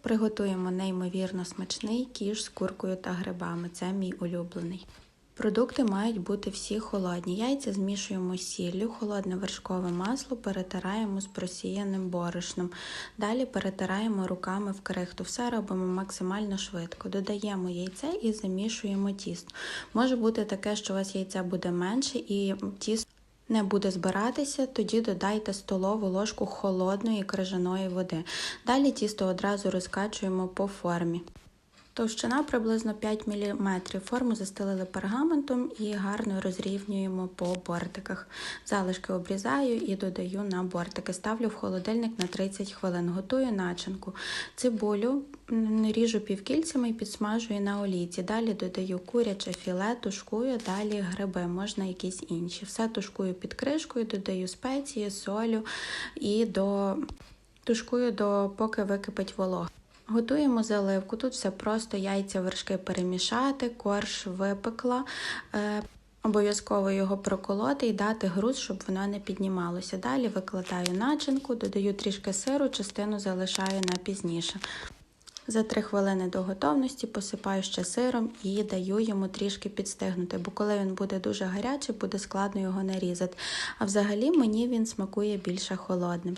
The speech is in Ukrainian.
Приготуємо неймовірно смачний кіш з куркою та грибами. Це мій улюблений. Продукти мають бути всі холодні. Яйця змішуємо з сіллю, холодне вершкове масло перетираємо з просіяним борошном. Далі перетираємо руками в крихту. Все робимо максимально швидко. Додаємо яйце і замішуємо тісто. Може бути таке, що у вас яйця буде менше і тісто не буде збиратися, тоді додайте столову ложку холодної крижаної води. Далі тісто одразу розкачуємо по формі. Товщина приблизно 5 мм. Форму застелили пергаментом і гарно розрівнюємо по бортиках. Залишки обрізаю і додаю на бортики. Ставлю в холодильник на 30 хвилин. Готую начинку. Цибулю ріжу півкільцями і підсмажую на олійці. Далі додаю куряче філе, тушкую, далі гриби, можна якісь інші. Все тушкую під кришкою, додаю спеції, солю і до тушкую до поки википить волога. Готуємо заливку. Тут все просто яйця, вершки перемішати, корж випекла. Е, Обов'язково його проколоти і дати груз, щоб воно не піднімалося. Далі викладаю начинку, додаю трішки сиру, частину залишаю на пізніше. За 3 хвилини до готовності посипаю ще сиром і даю йому трішки підстигнути, бо коли він буде дуже гарячий, буде складно його нарізати. А взагалі мені він смакує більше холодним.